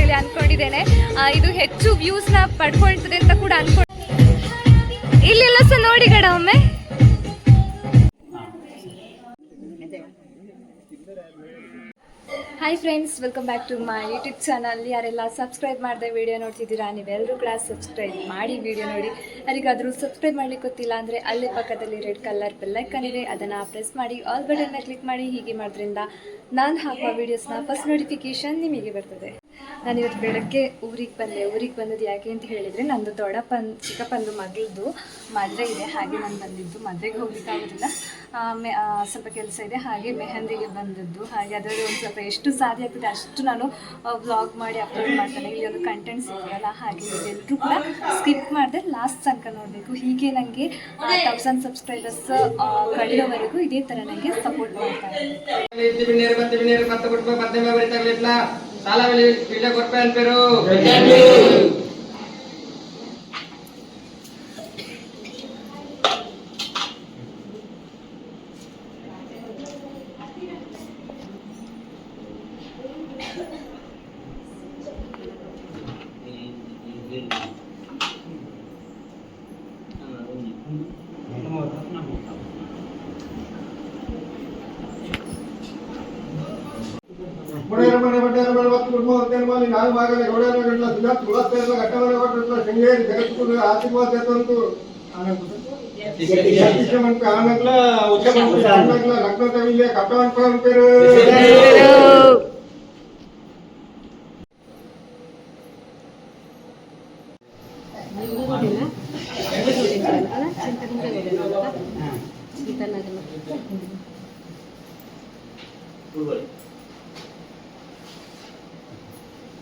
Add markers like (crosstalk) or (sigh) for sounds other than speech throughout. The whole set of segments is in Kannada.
ಹೇಳಿ ಅನ್ಕೊಂಡಿದ್ದೇನೆ. ಇದು ಹೆಚ್ಚು ವ್ಯೂಸ್ನ ಪಡ್ಕೊಳ್ತದೆ ಅಂತ ಕೂಡ ಅನ್ಕೊಂಡು ಇಲ್ಲೆಲ್ಲ ಸಹ ನೋಡಿ ಗಡ ಒಮ್ಮೆ. Hi friends welcome back to my YouTube channel ಯಾರೆಲ್ಲ ಸಬ್ಸ್ಕ್ರೈಬ್ ಮಾಡಿದೆ ವಿಡಿಯೋ ನೋಡ್ತಿದ್ದೀರಾ ನೀವೆಲ್ಲರೂ ಕೂಡ ಸಬ್ಸ್ಕ್ರೈಬ್ ಮಾಡಿ ವಿಡಿಯೋ ನೋಡಿ. ಯಾರಿಗಾದರೂ ಸಬ್ಸ್ಕ್ರೈಬ್ ಮಾಡ್ಲಿಕ್ಕೆ ಗೊತ್ತಿಲ್ಲ ಅಂದರೆ ಅಲ್ಲೇ ಪಕ್ಕದಲ್ಲಿ ರೆಡ್ ಕಲರ್ ಬೆಲ್ಲೈಕನ್ ಇದೆ. ಅದನ್ನು ಪ್ರೆಸ್ ಮಾಡಿ ಆಲ್ ಬಟನ್ನ ಕ್ಲಿಕ್ ಮಾಡಿ. ಹೀಗೆ ಮಾಡೋದ್ರಿಂದ ನಾನು ಹಾಕುವ ವೀಡಿಯೋಸ್ನ ಫಸ್ಟ್ ನೋಟಿಫಿಕೇಶನ್ ನಿಮಗೆ ಬರ್ತದೆ. ನಾನು ಇವತ್ತು ಬೆಳಗ್ಗೆ ಊರಿಗೆ ಬಂದೆ. ಊರಿಗೆ ಬಂದದ್ದು ಯಾಕೆ ಅಂತ ಹೇಳಿದರೆ, ನಂದು ದೊಡ್ಡಪ್ಪನ ಚಿಕ್ಕಪ್ಪಂದು ಮಗಳದ್ದು ಮದುವೆ ಇದೆ. ಹಾಗೆ ನಾನು ಬಂದಿದ್ದು ಮದುವೆಗೆ ಹೋಗ್ಲಿಕ್ಕಾಗೋದಿಲ್ಲ ಮೆ ಸ್ವಲ್ಪ ಕೆಲಸ ಇದೆ. ಹಾಗೆ ಮೆಹಂದಿಗೆ ಬಂದದ್ದು. ಹಾಗೆ ಅದರಲ್ಲಿ ಒಂದು ಸ್ವಲ್ಪ ಎಷ್ಟು ಸಾಧ್ಯ ಆಗ್ತದೆ ಅಷ್ಟು ನಾನು ವ್ಲಾಗ್ ಮಾಡಿ ಅಪ್ಲೋಡ್ ಮಾಡ್ತೇನೆ. ಇಲ್ಲಿ ಒಂದು ಕಂಟೆಂಟ್ ಸಿಗಲ್ಲ ಹಾಗೆ ಎಲ್ಲರೂ ಕೂಡ ಸ್ಕಿಪ್ ಮಾಡಿದೆ ಲಾಸ್ಟ್ ತನಕ ನೋಡಬೇಕು. ಹೀಗೆ ನನಗೆ ತೌಸಂಡ್ ಸಬ್ಸ್ಕ್ರೈಬರ್ಸ್ ಕಳೆಯೋವರೆಗೂ ಇದೇ ಥರ ನನಗೆ ಸಪೋರ್ಟ್ ಮಾಡ್ತಾ చాలా వీళ్ళ గొప్ప పేరు Thank you. ಬಡ್ಡಿಯರ ಮನೆ ಮತ್ತು ಕುಟುಂಬ ಹೊತ್ತೇನು ಮಾಡಿ ನಾನು ಮಗನ ಗೌಡರ ಗಂಟಲ ಸುಜಾತ್ ತುಳಸ್ತೇರ್ಲ ಘಟ್ಟಮನೆ ಕೊಟ್ಟಿರ್ಲ ಶೃಂಗೇರಿ ಜಗತ್ಕುಲ ಆಶೀರ್ವಾದ ಸೇತಂತು ಮಂಟಪ ಆನಗ್ಲ ಉಚ್ಚ ಮಂಟಪ ಆನಗ್ಲ ಲಗ್ನ ತವಿಲೆ ಕಟ್ಟ ಮಂಟಪ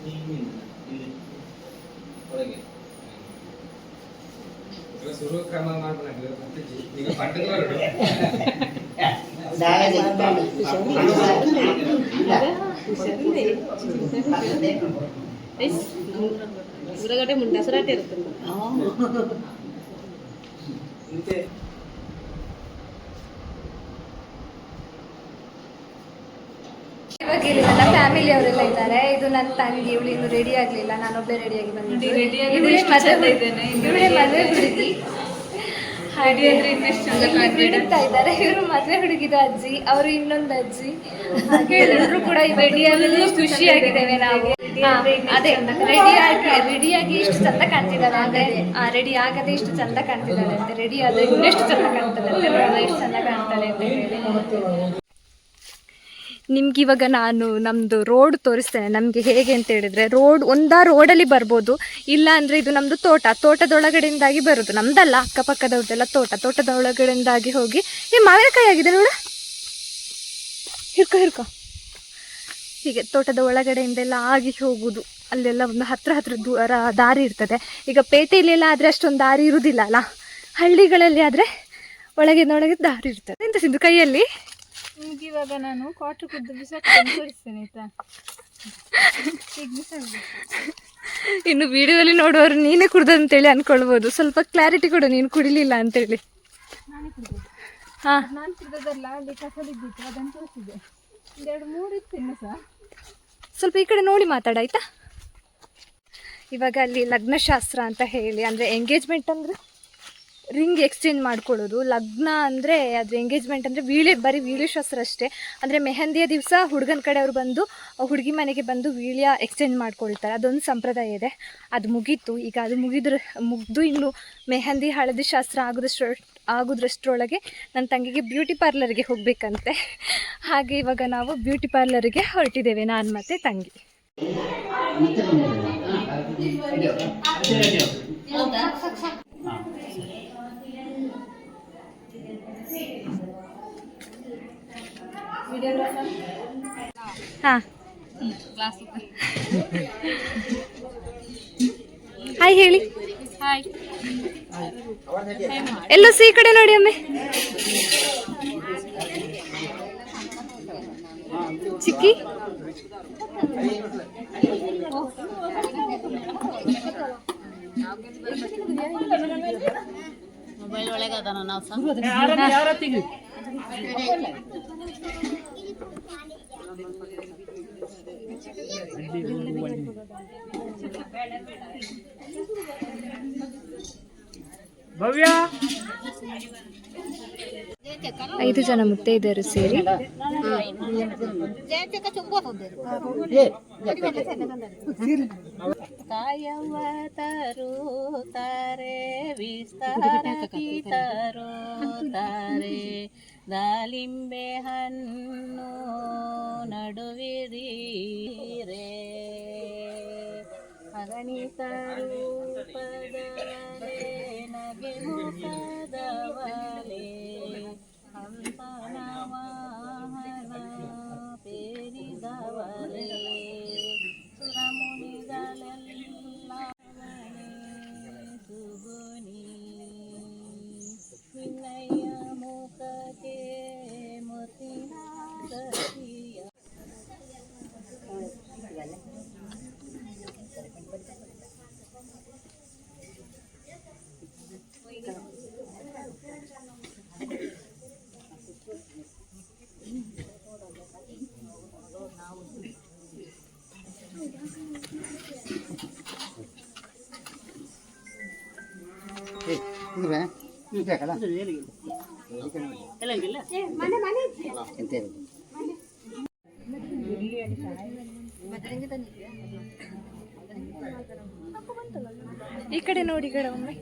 ಪೇರು ಶುರು ಕ್ರಮ ಈಗ ಮುಂದೆ ಹಸುರಾಟ ಇರುತ್ತೆ ಇವಾಗ ಇಲ್ಲಿ ನನ್ನ ಫ್ಯಾಮಿಲಿ ಅವರೆಲ್ಲ ಇದ್ದಾರೆ. ಇದು ನನ್ನ ತಂಗಿ ಇವಳು ಇನ್ನು ರೆಡಿ ಆಗ್ಲಿಲ್ಲ. ನಾನೊಬ್ಬೆ ರೆಡಿ ಆಗಿ ಬಂದಿದ್ದೆ. ಇವಳೇ ಮದುವೆ ಹುಡುಗಿ. ಹಾಗೆ ಇದ್ದಾರೆ. ಇವರು ಮದುವೆ ಹುಡುಗಿದ ಅಜ್ಜಿ ಅವರು ಇನ್ನೊಂದು ಅಜ್ಜಿ. ಹಾಗೆ (laughs) ಎಲ್ಲರೂ ಕೂಡ ರೆಡಿಯಾಗಲು ಖುಷಿಯಾಗಿದ್ದೇವೆ ನಾವು. ಅದೇ ರೆಡಿಯಾಗಿ ರೆಡಿಯಾಗಿ ಇಷ್ಟು ಚಂದ ಕಾಣ್ತಿದ್ದಾರೆ ಆ ರೆಡಿ ಆಗದೆ ಇಷ್ಟು ಚಂದ ಕಾಣ್ತಿದ್ದಾರೆ ಅಂತ ರೆಡಿ ಆದ್ರೆ ಇನ್ನೆಷ್ಟು ಚಂದ ಕಾಣ್ತದೆ ಅಂತ ಚಂದ ಕಾಣ್ತಾಳೆ ಅಂತ ಹೇಳಿ. ನಿಮ್ಗೆ ಇವಾಗ ನಾನು ನಮ್ಮದು ರೋಡ್ ತೋರಿಸ್ತೇನೆ. ನಮಗೆ ಹೇಗೆ ಅಂತ ಹೇಳಿದರೆ ರೋಡ್ ಒಂದಾ ರೋಡಲ್ಲಿ ಬರ್ಬೋದು. ಇಲ್ಲ ಅಂದರೆ ಇದು ನಮ್ಮದು ತೋಟ. ತೋಟದೊಳಗಡೆಯಿಂದಾಗಿ ಬರೋದು. ನಮ್ದಲ್ಲ, ಅಕ್ಕಪಕ್ಕದವ್ರದ್ದೆಲ್ಲ ತೋಟ. ತೋಟದ ಒಳಗಡೆಯಿಂದಾಗಿ ಹೋಗಿ ಈ ಮಾವಿನಕಾಯಿ ಆಗಿದೆ ನೋಡ. ಹಿರ್ಕೊ ಹಿರ್ಕೊ ಹೀಗೆ ತೋಟದ ಒಳಗಡೆಯಿಂದೆಲ್ಲ ಆಗಿ ಹೋಗುವುದು ಅಲ್ಲೆಲ್ಲ ಒಂದು ಹತ್ರ ಹತ್ರ ದೂರ ದಾರಿ ಇರ್ತದೆ. ಈಗ ಪೇಟೆಯಲ್ಲೆಲ್ಲ ಆದರೆ ಅಷ್ಟೊಂದು ದಾರಿ ಇರುವುದಿಲ್ಲ ಅಲ್ಲ? ಹಳ್ಳಿಗಳಲ್ಲಿ ಆದರೆ ಒಳಗಿನೊಳಗೆ ದಾರಿ ಇರ್ತದೆ. ಎಂತ ಸಿದ್ದು ಕೈಯಲ್ಲಿ? ನಿಮ್ಗೆ ಇವಾಗ ನಾನು ಕಾಟು ಕುದ್ದು ಬಿಸಾಕ್ತೀನಿ ತೋರಿಸ್ತೇನೆ ಆಯ್ತಾ? ಇನ್ನು ವಿಡಿಯೋದಲ್ಲಿ ನೋಡುವವರು ನೀನೇ ಕುಡ್ದು ಅಂತೇಳಿ ಅನ್ಕೊಳ್ಬೋದು. ಸ್ವಲ್ಪ ಕ್ಲಾರಿಟಿ ಕೊಡು ನೀನು ಕುಡಿಲಿಲ್ಲ ಅಂತೇಳಿ. ಹಾ. ನಾನು ಕುಡ್ದದಲ್ಲ ಅಲ್ಲಿ ಕಸ ಬಿದ್ದಿತ್ತು ಅದನ್ನು ತೋರಿಸಿದೆ ಒಂದೆರಡು ಮೂರು ಇತ್ತು ಇನ್ನು ಸಹ ಸ್ವಲ್ಪ ಈ ಕಡೆ ನೋಡಿ ಮಾತಾಡಾಯ್ತಾ ಇವಾಗ ಅಲ್ಲಿ ಲಗ್ನಶಾಸ್ತ್ರ ಅಂತ ಹೇಳಿ ಅಂದರೆ ಎಂಗೇಜ್ಮೆಂಟ್ ಅಂದರೆ? ರಿಂಗ್ ಎಕ್ಸ್ಚೇಂಜ್ ಮಾಡ್ಕೊಳ್ಳೋದು. ಲಗ್ನ ಅಂದರೆ ಅದು ಎಂಗೇಜ್ಮೆಂಟ್ ಅಂದರೆ ವೀಳೆ ಬರೀ ವೀಳ್ಯ ಶಾಸ್ತ್ರ ಅಷ್ಟೇ. ಅಂದರೆ ಮೆಹಂದಿಯ ದಿವಸ ಹುಡುಗನ ಕಡೆಯವರು ಬಂದು ಹುಡುಗಿ ಮನೆಗೆ ಬಂದು ವೀಳ್ಯ ಎಕ್ಸ್ಚೇಂಜ್ ಮಾಡ್ಕೊಳ್ತಾರೆ. ಅದೊಂದು ಸಂಪ್ರದಾಯ ಇದೆ. ಅದು ಮುಗೀತು. ಈಗ ಅದು ಮುಗಿದ್ರ ಮುಗಿದು ಇನ್ನು ಮೆಹಂದಿ ಹಳದಿ ಶಾಸ್ತ್ರ ಆಗೋದಷ್ಟು ಆಗೋದ್ರಷ್ಟರೊಳಗೆ ನನ್ನ ತಂಗಿಗೆ ಬ್ಯೂಟಿ ಪಾರ್ಲರ್ಗೆ ಹೋಗಬೇಕಂತೆ. ಹಾಗೆ ಇವಾಗ ನಾವು ಬ್ಯೂಟಿ ಪಾರ್ಲರ್ಗೆ ಹೊರಟಿದ್ದೇವೆ. ನಾನು ಮತ್ತೆ ತಂಗಿ. ಹಾಂ. ಹಾಯ್ ಹೇಳಿ. ಹಾಯ್ ಎಲ್ಲೋ ಸಿ ಕಡೆ ನೋಡಿ ಒಮ್ಮೆ ಚಿಕ್ಕಿ? ಮೊಬೈಲ್ ಒಳಗೆ ಅದಾನ ನಾವು ಭವ್ಯ. ಐದು ಜನ ಮುತ್ತೈದೆಯರು ಸೇರಿ. ಕಾಯವ್ವ ತರು ತಾರೆ ವಿಸ್ತಾರ ತರು ತಾರೆ. ದಾಳಿಂಬೆ ಹಣ್ಣು ನಡುವಿರಿ ರೇ ಅಗಣಿತ ರೂಪದವಳೆ Thank you. ಈ ಕಡೆ ನೋಡಿ ಕಡೆ ಒಮ್ಮೆ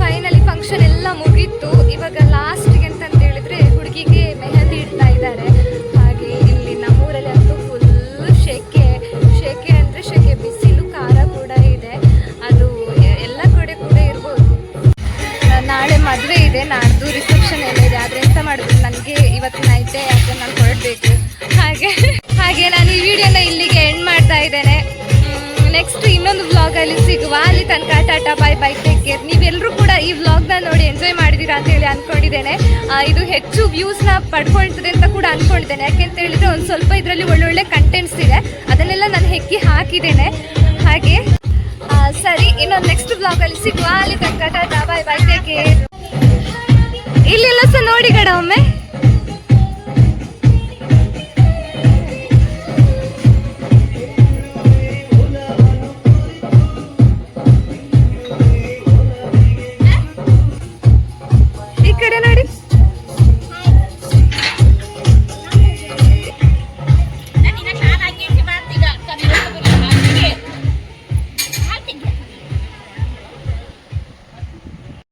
ಫೈನಲಿ ಫಂಕ್ಷನ್ ಎಲ್ಲ ಮುಗೀತು ಇವಾಗ ಲಾಸ್ಟ್ಗೆ ಮದುವೆ ಇದೆ, ನಾಡ್ದು ರಿಸೆಪ್ಷನ್ ಎಲ್ಲ ಇದೆ, ಆದರೆ ಎಂತ ಮಾಡಿದ್ರು ನನಗೆ ಇವತ್ತಿನ ನೈಟೇ ಯಾಕೆ ನಾನು ಹೊರಡಬೇಕು. ಹಾಗೆ ಹಾಗೆ ನಾನು ಈ ವಿಡಿಯೋನ ಇಲ್ಲಿಗೆ ಎಂಡ್ ಮಾಡ್ತಾ ಇದ್ದೇನೆ. ನೆಕ್ಸ್ಟ್ ಇನ್ನೊಂದು ವ್ಲಾಗಲ್ಲಿ ಸಿಗುವ. ಅಲ್ಲಿ ತನಕ tata bye bye take care ನೀವೆಲ್ಲರೂ ಕೂಡ ಈ ವ್ಲಾಗ್ನ ನೋಡಿ ಎಂಜಾಯ್ ಮಾಡಿದ್ದೀರಾ ಅಂತ ಹೇಳಿ ಅಂದ್ಕೊಂಡಿದ್ದೇನೆ ಇದು ಹೆಚ್ಚು ವ್ಯೂಸ್ನ ಪಡ್ಕೊಳ್ತದೆ ಅಂತ ಕೂಡ ಅಂದ್ಕೊಂಡಿದ್ದೇನೆ ಯಾಕೆಂತ ಹೇಳಿದ್ರೆ ಒಂದು ಸ್ವಲ್ಪ ಇದರಲ್ಲಿ ಒಳ್ಳೊಳ್ಳೆ ಕಂಟೆಂಟ್ಸ್ ಇದೆ. ಅದನ್ನೆಲ್ಲ ನಾನು ಹೆಕ್ಕಿ ಹಾಕಿದ್ದೇನೆ. ಹಾಗೆ ಸರಿ, ಇನ್ನೊಂದು ನೆಕ್ಸ್ಟ್ ಬ್ಲಾಗಲ್ಲಿ ಸಿಗುವ. ಅಲ್ಲಿ ತನಕ tata bye bye take care ಇಲ್ಲೆಲ್ಲ ಸಹ ನೋಡಿ ಕಡ ಒಮ್ಮೆ